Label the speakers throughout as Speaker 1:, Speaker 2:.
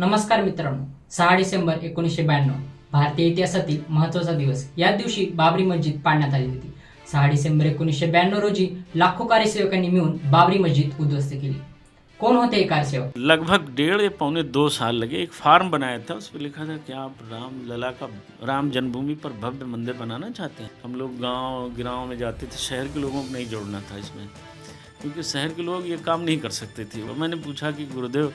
Speaker 1: नमस्कार मित्रांनो. सहा डिसेंबर एकोणीसशे ब्याण्णव. भारतीय इतिहासातील महत्वाचा दिवस. या दिवशी बाबरी मस्जिद पाडण्यात आली होती. सहा डिसेंबर एकोणीसशे ब्याण्णव रोजी लाखो कार्यसेवकांनी मिळून बाबरी मस्जिद उद्ध्वस्त केली. कोण होते हे कार्यसेवक?
Speaker 2: लगभग डेढ़ या पौने दो साल लगे. एक फार्म बनाया था. उस पर लिखा था कि आप राम लला का, राम जन्मभूमि पर भव्य मंदिर बनाना चाहते हैं। हम लोग गाँव, गिराव में जाते थे. शहर के लोगों को नहीं जोड़ना था इसमें। क्योंकि शहर के लोग ये काम नहीं कर सकते थे। और मैंने पूछा कि गुरुदेव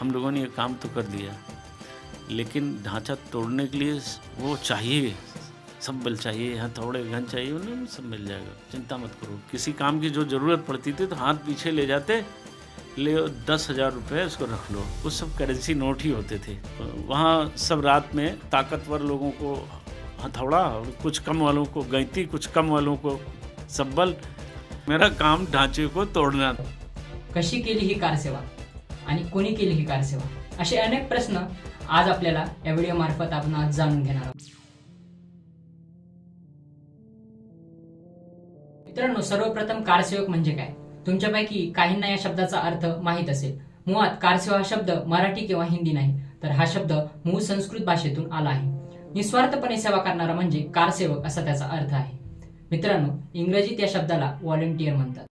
Speaker 2: हम लोगों ने ये काम तो कर दिया। लेकिन ढांचा तोड़ने के लिए वो चाहिए, सब बल चाहिए हथौड़े घन चाहिए, उन्हें सब मिल जाएगा, चिंता मत करो। किसी काम की जो ज़रूरत पड़ती थी तो हाथ पीछे ले जाते, ले दस हज़ार रुपये उसको रख लो। वो सब करेंसी नोट ही होते थे। वहाँ सब रात में ताकतवर लोगों को हथौड़ा और कुछ कम वालों को गैती, कुछ कम वालों को सब्बल मेरा काम ढांचे को तोड़ना।
Speaker 1: कशी केली ही कारसेवा आणि कोणी केली ही कारसेवा असे अनेक प्रश्न आज आपल्याला या व्हिडिओ मार्फत आपण आज जाणून घेणार आहोत. मित्रांनो सर्वप्रथम कारसेवक म्हणजे काय? तुमच्यापैकी काहींना या शब्दाचा अर्थ माहीत असेल. मुळात कारसेवा हा शब्द मराठी किंवा हिंदी नाही तर हा शब्द मूळ संस्कृत भाषेतून आला आहे. निस्वार्थपणे सेवा करणारा म्हणजे कारसेवक असा त्याचा अर्थ आहे. मित्रांनो इंग्रजीत या शब्दाला व्हॉलेंटियर म्हणतात.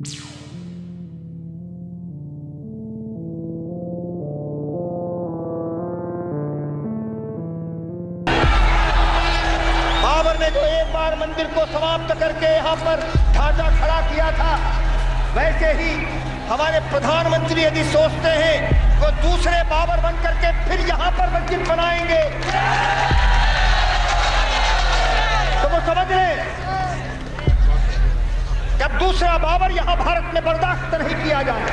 Speaker 3: ने जो एक बार मंदिर को समाप्त करके यहाँ पर ढांचा खड़ा किया था, वैसे ही हमारे प्रधानमंत्री यदि सोचते हैं, वो दूसरे बाबर बन करके फिर यहाँ पर मस्जिद बनाएँगे। तो वो समझ रहे जब दूसरा बाबर यहाँ भारत में बर्दाश्त नहीं किया जाए।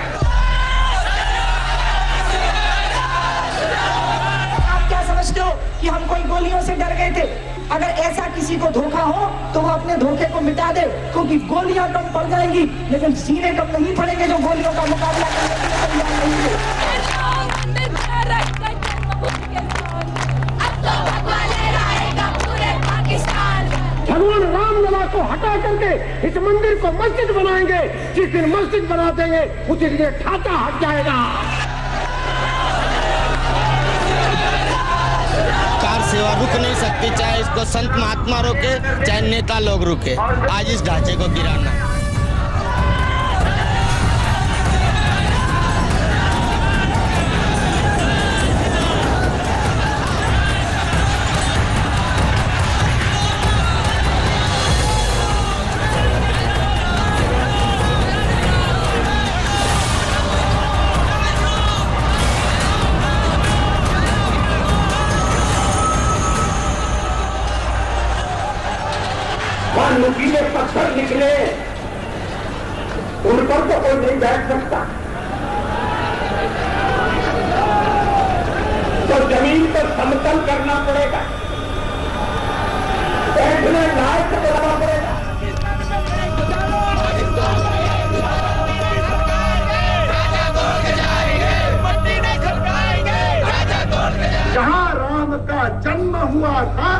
Speaker 4: आप क्या समझते हो कि हम कोई गोलियों से डर गए थे? अगर ऐसा किसी को धोखा हो तो वो अपने धोखे को मिटा दे, क्योंकि गोलियाँ कम पड़ जाएँगी, लेकिन सीने कम नहीं पड़ेंगे जो गोलियों का मुकाबला करने के
Speaker 5: को हटा करके इस मंदिर को मस्जिद बनाएँगे। जिस दिन मस्जिद बना देंगे, उसी दिन ढांचा हट जाएगा।
Speaker 6: सेवा रुक नहीं सकती चाहे इसको संत महात्मा रोके चाहे नेता लोग रुके। आज इस ढांचे को गिराना।
Speaker 5: तो कोई नहीं बैठ सकता। तो ज़मीन को समतल करना पड़ेगा। बैठने लायक बनाना पड़ेगा। जहाँ राम का जन्म हुआ था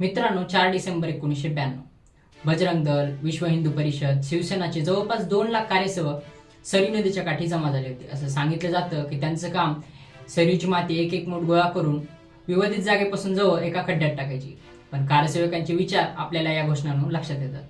Speaker 1: मित्रांनो चार डिसेंबर एकोणीसशे ब्याण्णव. बजरंग दल विश्व हिंदू परिषद शिवसेनाचे जवळपास दोन लाख कार्यसेवक सरी नदीच्या काठी जमा झाले होते. असं सांगितलं जातं की त्यांचं काम सरीची माती एक एक मूठ गोळा करून विवादित जागेपासून जवळ एका खड्ड्यात टाकायची. पण कार्यसेवकांचे विचार आपल्याला या घोषणांवरून लक्षात येतात.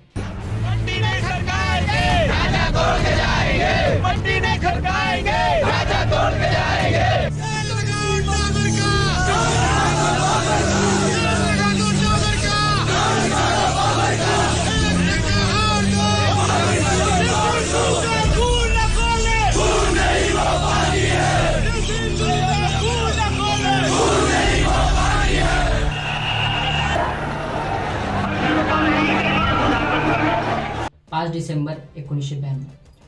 Speaker 1: डिसेंबर एकोणीसशे ब्याण्णव.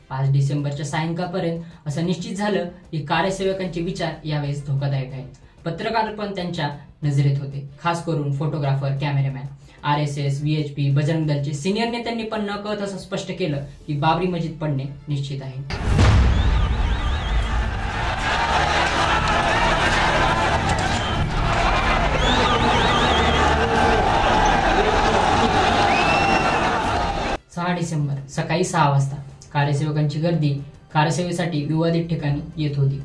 Speaker 1: पाच डिसेंबरच्या सायंकाळपर्यंत असं निश्चित झालं की कार्यसेवकांचे विचार यावेळेस धोकादायक आहेत. पत्रकार पण त्यांच्या नजरेत होते. खास करून photographer cameraman R S S V H P Bajrang दलचे senior नेत्यांनी पण न कळत असं स्पष्ट केलं की बाबरी मस्जिद पडणे निश्चित आहे. सकाळी सहा वाजता कार्यसेवकांची गर्दी कारसेवेसाठी विवादित ठिकाणी येत होती.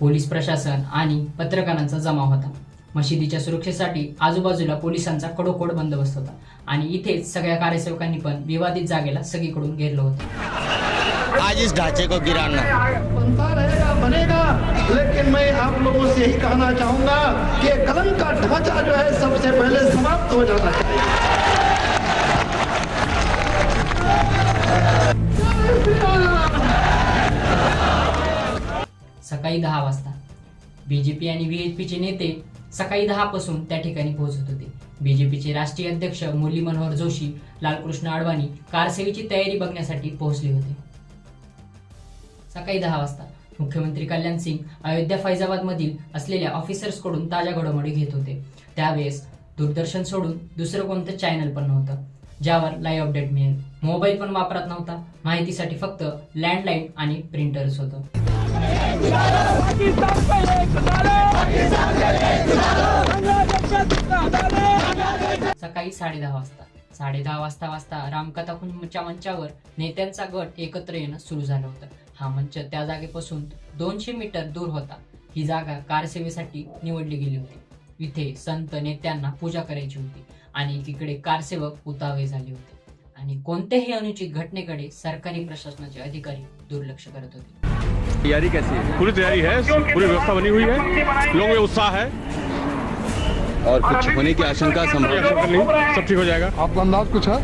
Speaker 1: पोलीस प्रशासन आणि पत्रकारांचा जमाव होता. मशिदीच्या सुरक्षेसाठी आजूबाजूला पोलिसांचा कडोकोड बंदोबस्त होता आणि इथेच सगळ्या कार्यसेवकांनी पण विवादित जागेला सगळीकडून घेरलं होतं.
Speaker 6: आज इस ढांचे को गिराना
Speaker 5: बनता रहेगा बनेगा लेकिन मैं आप लोगों से यही कहना चाहूंगा कि का ढांचा जो है सबसे पहले समाप्त हो जाना चाहिए।
Speaker 1: सकाळी दहा वाजता. बीजेपी आणि व्हीएचपीचे नेते सकाळी दहा पासून त्या ठिकाणी पोहोचत होते. बीजेपीचे राष्ट्रीय अध्यक्ष मुरली मनोहर जोशी लालकृष्ण अडवाणी कारसेवेची तयारी बघण्यासाठी पोहोचले होते. सकाळी दहा वाजता मुख्यमंत्री कल्याण सिंग अयोध्या फैजाबाद मधील असलेल्या ऑफिसर्सकडून ताज्या घडामोडी घेत होते. त्यावेळेस दूरदर्शन सोडून दुसरं कोणतं चॅनल पण नव्हतं. ज्यावर लाईव्ह अपडेट मिळेल. मोबाईल पण वापरत नव्हता. माहितीसाठी फक्त लँडलाईन आणि प्रिंटर्स होतं. सकाळी साडे दहा वाजता. साडे दहा वाजता वाजता रामकथा कुंभच्या मंचावर नेत्यांचा गट एकत्र येणं सुरू झालं होतं. हा मंच त्या जागेपासून दोनशे मीटर दूर होता. ही जागा कारसेवेसाठी निवडली गेली होती. इथे संत नेत्यांना पूजा करायची होती. आणि एकीकडे कारसेवक उतावे झाले होते. आणि कोणत्याही अनुचित घटनेकडे सरकारी प्रशासनाचे अधिकारी दुर्लक्ष करत होते.
Speaker 7: तैयारी कैसी है? पूरी तैयारी है? पूरी व्यवस्था बनी हुई है? लोगों में उत्साह है?
Speaker 6: और कुछ होने की आशंका
Speaker 7: कोई
Speaker 6: संभव
Speaker 7: नहीं। सब ठीक हो जाएगा?
Speaker 8: आपका अंदाज कुछ है?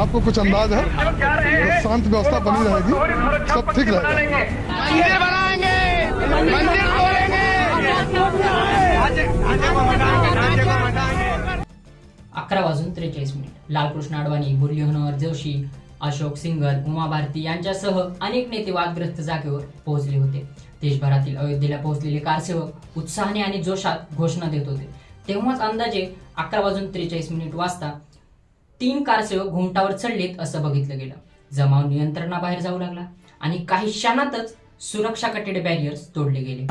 Speaker 8: आपको कुछ अंदाज है? तो शांत व्यवस्था बनी रहेगी। सब ठीक रहेगा।
Speaker 1: अकरा वाजून त्रेचाळीस मिनिट. लालकृष्ण अडवाणी मुरली मनोहर जोशी अशोक सिंगल उमा भारती यांच्यासह अनेक नेते वादग्रस्त जागेवर पोहोचले होते. देशभरातील अयोध्येला पोहोचलेले कारसेवक उत्साहाने आणि जोशात घोषणा देत होते. तेव्हाच अंदाजे अकरा वाजून त्रेचाळीस मिनिट वाजता तीन कारसेवक घुमटावर चढलेत असं बघितलं गेलं. जमाव नियंत्रणाबाहेर जाऊ लागला आणि काही क्षणातच सुरक्षा कटेड बॅरियर्स तोडले गेले.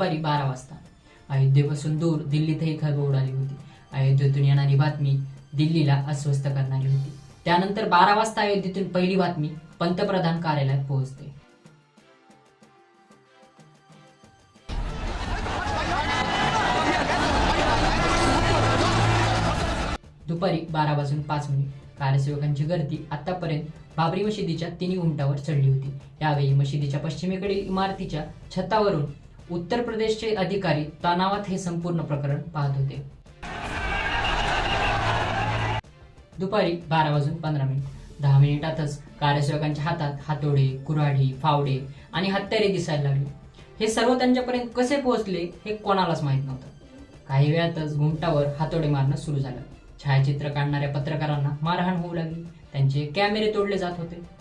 Speaker 1: दुपारी बारा वाजता. अयोध्येपासून दूर दिल्लीतही खळबळ उडाली होती. अयोध्येतून येणारी बातमी दिल्लीला अस्वस्थ करणारी होती. त्यानंतर बारा वाजता अयोध्येतून पहिली बातमी पंतप्रधान कार्यालयात पोहोचते. दुपारी बारा वाजून पाच मिनिट. कार्यसेवकांची गर्दी आतापर्यंत बाबरी मशिदीच्या तिन्ही उंटावर चढली होती. यावेळी मशिदीच्या पश्चिमेकडील इमारतीच्या छतावरून उत्तर प्रदेशचे अधिकारी तणावात हे संपूर्ण प्रकरण पाहत होते. दुपारी बारा वाजून पंधरा मिनिट. दहा मिनिटातच कार्यसेवकांच्या हातात हातोडे कुऱ्हाडी फावडे आणि हत्यारे दिसायला लागले. हे सर्व त्यांच्यापर्यंत कसे पोहोचले हे कोणालाच माहीत नव्हतं. काही वेळातच घुमटावर हातोडे मारणं सुरू झालं. छायाचित्र काढणाऱ्या पत्रकारांना मारहाण होऊ लागली. त्यांचे कॅमेरे तोडले जात होते.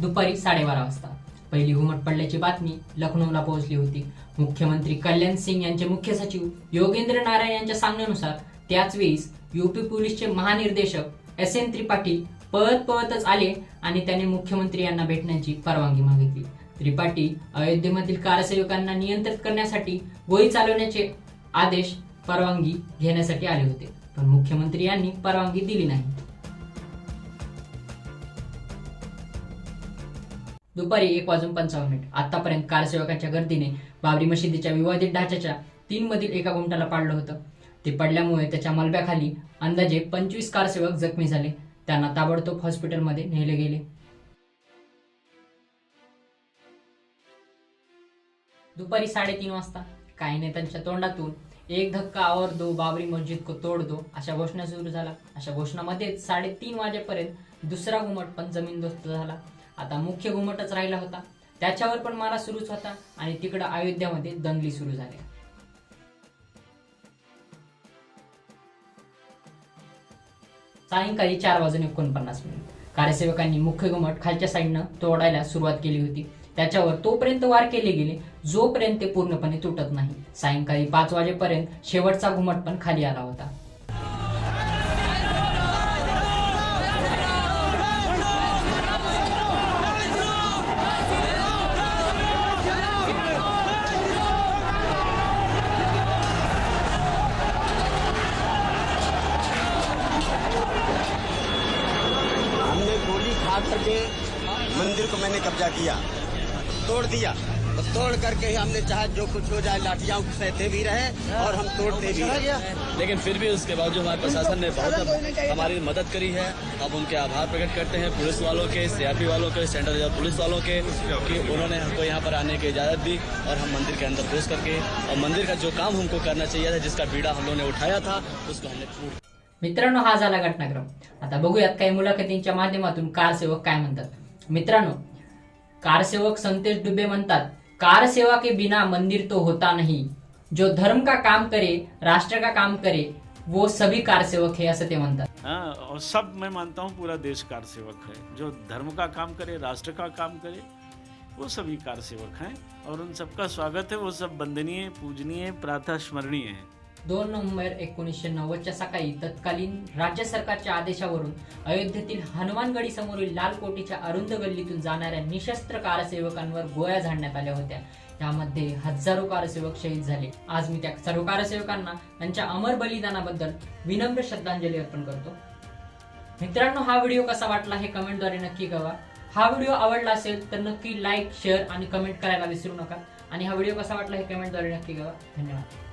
Speaker 1: दुपारी साडेबारा वाजता. पहिली घुमट पडल्याची बातमी लखनौला पोहोचली होती. मुख्यमंत्री कल्याण सिंग यांचे मुख्य सचिव योगेंद्र नारायण यांच्या सांगण्यानुसार त्याच वेळीस युपी पोलीसचे महानिर्देशक एस एन त्रिपाठी पळत पळतच आले आणि त्याने मुख्यमंत्री यांना भेटण्याची परवानगी मागितली. त्रिपाठी अयोध्येमधील कारसेवकांना नियंत्रित करण्यासाठी गोळी चालवण्याचे आदेश परवानगी घेण्यासाठी आले होते. पण मुख्यमंत्री यांनी परवानगी दिली नाही. दुपारी एक वाजून पंचावन्न मिनिट. आतापर्यंत कारसेवकांच्या गर्दीने बाबरी मशिदीच्या विवादित ढाच्याच्या तीन मधील एका गुंटाला पाडलं होतं. ते पडल्यामुळे त्याच्या मलब्याखाली अंदाजे पंचवीस कारसेवक जखमी झाले. त्यांना ताबडतोब हॉस्पिटलमध्ये नेले गेले. दुपारी साडेतीन वाजता. काही नेत्यांच्या तोंडातून एक धक्का आवर दो बाबरी मस्जिद को तोड दो अशा घोषणा सुरू झाला अशा घोषणामध्येच साडेतीन वाजेपर्यंत दुसरा घुमट पण जमीनदोस्त झाला. आता मुख्य घुमटच राहिला होता. त्याच्यावर पण मारा सुरूच होता आणि तिकडं अयोध्यामध्ये दंगली सुरू झाल्या सायंकाळी चार वाजून एकोणपन्नास मिनिट. कार्यसेवकांनी मुख्य घुमट खालच्या साईडनं तोडायला सुरुवात केली होती. त्याच्यावर तोपर्यंत वार केले गेले जोपर्यंत ते पूर्णपणे तुटत नाही. सायंकाळी पाच वाजेपर्यंत शेवटचा घुमट पण खाली आला होता.
Speaker 6: गोली खा करके मंदिर को मैंने कब्जा किया। तोड़ दिया। तो तोड़ करके ही हमने चाहे जो कुछ हो जाए, लाठियाँ सहते भी रहे और हम तोड़ते भी रहे।
Speaker 9: लेकिन फिर भी उसके बावजूद हमारे प्रशासन ने बहुत हमारी मदद करी है, अब उनके आभार प्रकट करते हैं पुलिस वालों के, सीआरपी वालों के, सेंट्रल रिज़र्व पुलिस वालों के, कि उन्होंने हमको यहाँ पर आने की इजाज़त दी और हम मंदिर के अंदर घुस करके, और मंदिर का जो काम हमको करना चाहिए था, जिसका बीड़ा हम लोगों ने उठाया था, उसको हमने पूर्ण
Speaker 1: मित्रांनो, हा झाला घटनाक्रम. आता बघूयात काही मुलाखतींच्या माध्यमातून कारसेवक काय म्हणतात. मित्रांनो, कारसेवक संतेश डुबे म्हणतात, कार सेवा के बिना मंदिर तो होता नहीं. जो धर्म का काम करे, राष्ट्र का काम करे, वो सभी कार सेवक है म्हणतात.
Speaker 2: हाँ और सब मैं मानता हूँ पूरा देश कार सेवक है। जो धर्म का काम करे, राष्ट्र का काम करे, वो सभी कार सेवक हैं। और उन सबका स्वागत है, वो सब वंदनीय पूजनीय, प्रातः स्मरणीय है।
Speaker 1: दोन नोव्हेंबर एकोणीसशे नव्वदच्या सकाळी तत्कालीन राज्य सरकारच्या आदेशावरून अयोध्येतील हनुमानगडी समोरील लाल कोटीच्या अरुंद गल्लीतून जाणाऱ्या निशस्त्र कारसेवकांवर गोळ्या झाडण्यात आल्या होत्या. त्यामध्ये हजारो कारसेवक शहीद झाले. आज मी त्या सर्व कारसेवकांना त्यांच्या अमर बलिदानाबद्दल विनम्र श्रद्धांजली अर्पण करतो. मित्रांनो हा व्हिडिओ कसा वाटला हे कमेंटद्वारे नक्की कळवा. हा व्हिडिओ आवडला असेल तर नक्की लाईक शेअर आणि कमेंट करायला विसरू नका. आणि हा व्हिडिओ कसा वाटला हे कमेंटद्वारे नक्की कळवा. धन्यवाद.